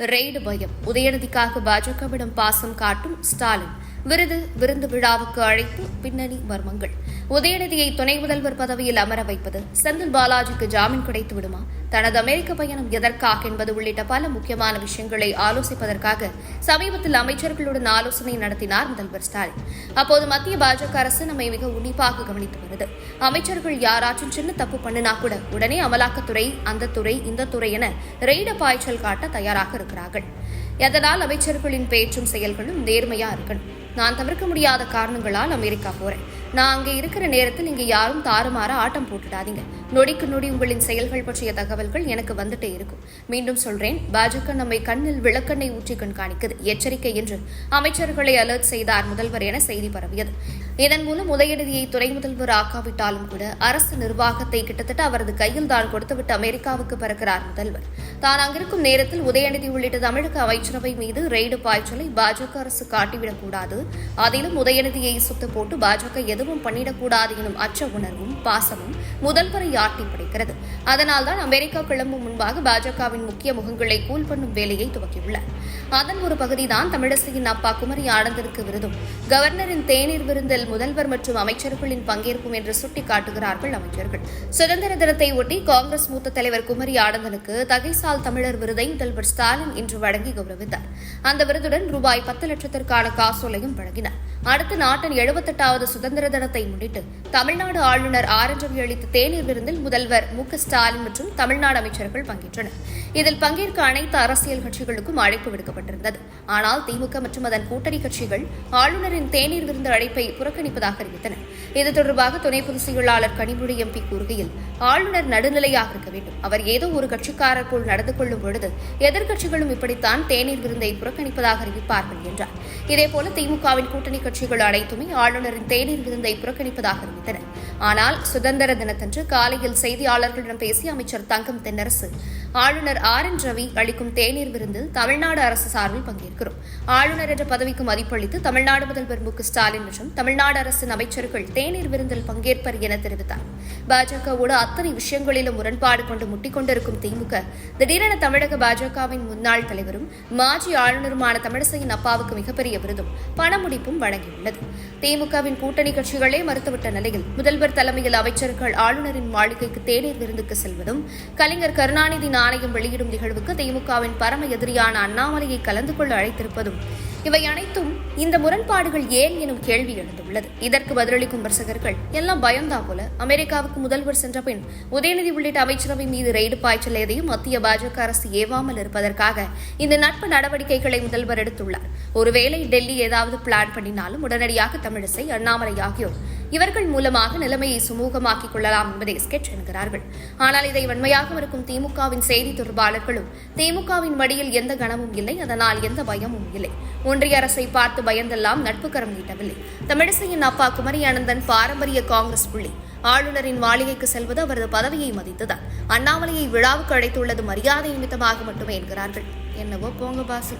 Raid பயம். உதயநிதிக்காக பாஜகவிடம் பாசம் காட்டும் ஸ்டாலின். விருது விருந்து விழாவுக்கு அழைப்பு பின்னணி மர்மங்கள். உதயநிதியை துணை முதல்வர் பதவியில் அமர வைப்பது செந்தில் பாலாஜிக்கு ஜாமீன் கிடைத்து விடுமா? தனது அமெரிக்க பயணம் எதற்காக என்பது உள்ளிட்ட பல முக்கியமான விஷயங்களை ஆலோசிப்பதற்காக சமீபத்தில் அமைச்சர்களுடன் ஆலோசனை நடத்தினார் முதல்வர் ஸ்டாலின். அப்போது மத்திய பாஜக அரசு நம்மை மிக உன்னிப்பாக கவனித்து வருது. அமைச்சர்கள் யாராச்சும் சின்ன தப்பு பண்ணினா கூட உடனே அமலாக்கத்துறை அந்த துறை இந்த துறை என ரெய்ட பாய்ச்சல் காட்ட தயாராக இருக்கிறார்கள். எதனால் அமைச்சர்களின் பேச்சும் செயல்களும் நேர்மையா இருக்கணும்? நான் தவிர்க்க முடியாத காரணங்களால் அமெரிக்கா போறேன். நான் அங்கே இருக்கிற நேரத்தில் இங்கே யாரும் தாறுமாற ஆட்டம் போட்டுடாதீங்க. நொடிக்கு நொடி உங்களின் செயல்கள் பற்றிய தகவல்கள் எனக்கு வந்துட்டே இருக்கும். மீண்டும் சொல்றேன் பாஜக நம்மை கண்ணில் விளக்கண்ணை ஊற்றி கண்காணிக்குது எச்சரிக்கை என்று அமைச்சர்களை அலர்ட் செய்தார் முதல்வர் என செய்தி பரவியது. இதன் மூலம் உதயநிதியை துறை முதல்வர் ஆக்காவிட்டாலும் கூட அரசு நிர்வாகத்தை கிட்டத்தட்ட அவரது கையில் தான் கொடுத்துவிட்டு அமெரிக்காவுக்கு பறக்கிறார் முதல்வர். தான் அங்கிருக்கும் நேரத்தில் உதயநிதி உள்ளிட்ட தமிழக அமைச்சரவை மீது ரெய்டு பாய்ச்சலை பாஜக அரசு காட்டிவிடக் கூடாது அதிலும் உதயநிதியை சுத்து போட்டு பாஜக எதுவும் பண்ணிடக்கூடாது எனும் அச்ச உணர்வும் பாசமும் முதல்வரை ஆட்டி படைக்கிறது. அதனால்தான் அமெரிக்கா கிளம்பும் முன்பாக பாஜகவின் முக்கிய முகங்களை கூல் பண்ணும் வேலையை துவக்கியுள்ளார். அதன் ஒரு பகுதிதான் தமிழிசையின் அப்பா குமரி ஆனந்தனுக்கு விருதும். கவர்னரின் தேநீர் விருந்தில் முதல்வர் மற்றும் அமைச்சர்களின் பங்கேற்கும் என்று சுட்டிக்காட்டுகிறார்கள் அமைச்சர்கள். சுதந்திர தினத்தை ஒட்டி காங்கிரஸ் மூத்த தலைவர் குமரி ஆனந்தனுக்கு தகைசால் தமிழர் விருதை முதல்வர் ஸ்டாலின் இன்று வழங்கி கௌரவித்தார். அந்த விருதுடன் ரூபாய் பத்து லட்சத்திற்கான காசோலையும் வழங்கினார். அடுத்து நாட்டின் எழுபத்தெட்டாவது சுதந்திர தினத்தை முன்னிட்டு தமிழ்நாடு ஆளுநர் ஆரஞ்சவி அளித்த தேநீர் விருந்தில் முதல்வர் மு ஸ்டாலின் மற்றும் தமிழ்நாடு அமைச்சர்கள் பங்கேற்றனர். இதில் பங்கேற்க அனைத்து அரசியல் கட்சிகளுக்கும் அழைப்பு விடுக்கப்பட்டிருந்தது. ஆனால் திமுக மற்றும் அதன் கூட்டணி கட்சிகள் ஆளுநரின் தேநீர் விருந்து அழைப்பை புறக்கணிப்பதாக அறிவித்தன. இது தொடர்பாக துணை பொதுச் செயலாளர் கனிமொழி எம்பி கூறுகையில் ஆளுநர் நடுநிலையாக இருக்க வேண்டும். அவர் ஏதோ ஒரு கட்சிக்காரர் போல் நடந்து கொள்ளும் பொழுது எதிர்க்கட்சிகளும் இப்படித்தான் தேநீர் விருந்தை புறக்கணிப்பதாக அறிவிப்பார்கள் என்றார். இதேபோல திமுகவின் கூட்டணி கட்சிகள் அனைத்துமே ஆளுநரின் தேநீர் விருந்தை புறக்கணிப்பதாக அறிவித்தன ஆனால் சுதந்திர தினத்தன்று காலையில் செய்தியாளர்களிடம் பேசிய அமைச்சர் தங்கம் தென்னரசு ஆளுநர் ஆர் என் ரவி அளிக்கும் தேநீர் விருந்தில் தமிழ்நாடு அரசு சார்பில் பங்கேற்கிறோம். ஆளுநர் என்ற பதவிக்கு மதிப்பளித்து தமிழ்நாடு முதல்வர் மு ஸ்டாலின் மற்றும் தமிழ்நாடு அரசின் அமைச்சர்கள் தேநீர் விருந்தில் பங்கேற்பர் என தெரிவித்தார். பாஜகவோடு அத்தனை விஷயங்களிலும் முரண்பாடு கொண்டு முட்டிக்கொண்டிருக்கும் திமுக திடீரென தமிழக பாஜகவின் முன்னாள் தலைவரும் மாஜி ஆளுநருமான தமிழிசையின் அப்பாவுக்கு மிகப்பெரிய விருதும் பணமுடிப்பும் வழங்கியுள்ளது. திமுகவின் கூட்டணி கட்சிகளே மறுத்துவிட்ட நிலையில் முதல்வர் தலைமையில் அமைச்சர்கள் ஆளுநரின் மாளிகைக்கு தேநீர் விருந்துக்கு செல்வதும் கலைஞர் கருணாநிதி நாணயம் வெளியிடும் நிகழ்வுக்கு திமுகவின் பரம எதிரியான அண்ணாமலையை கலந்து கொள்ள அழைத்திருப்பதும் இவை அனைத்தும் இந்த முரண்பாடுகள் ஏன் எனும் கேள்வி எழுந்துள்ளது. இதற்கு பதிலளிக்கும் விமர்சகர்கள் எல்லாம் பயந்தா போல அமெரிக்காவுக்கு முதல்வர் சென்ற பின் உதயநிதி உள்ளிட்ட அமைச்சரவை மீது ரெய்டு பாய்ச்சல் எதையும் மத்திய பாஜக அரசு ஏவாமல் இருப்பதற்காக இந்த நட்பு நடவடிக்கைகளை முதல்வர் எடுத்துள்ளார். ஒருவேளை டெல்லி ஏதாவது பிளான் பண்ணினாலும் உடனடியாக தமிழிசை அண்ணாமலை ஆகியோர் இவர்கள் மூலமாக நிலைமையை சுமூகமாக்கிக் கொள்ளலாம் என்பதை ஸ்கெட்ச் என்கிறார்கள். ஆனால் இதை வன்மையாக இருக்கும் திமுகவின் செய்தி தொடர்பாளர்களும் திமுகவின் மடியில் எந்த கணமும் இல்லை அதனால் எந்த பயமும் இல்லை. ஒன்றிய அரசை பார்த்து பயந்தெல்லாம் நட்புக்கரம் நீட்டவில்லை. தமிழிசையின் அப்பா குமரி அனந்தன் பாரம்பரிய காங்கிரஸ் புள்ளி. ஆளுநரின் மாளிகைக்கு செல்வது அவரது பதவியை மதித்துதான். அண்ணாமலையை விழாவுக்கு அழைத்துள்ளது மரியாதை நிமித்தமாக மட்டுமே என்கிறார்கள். என்னவோ போங்க பாசு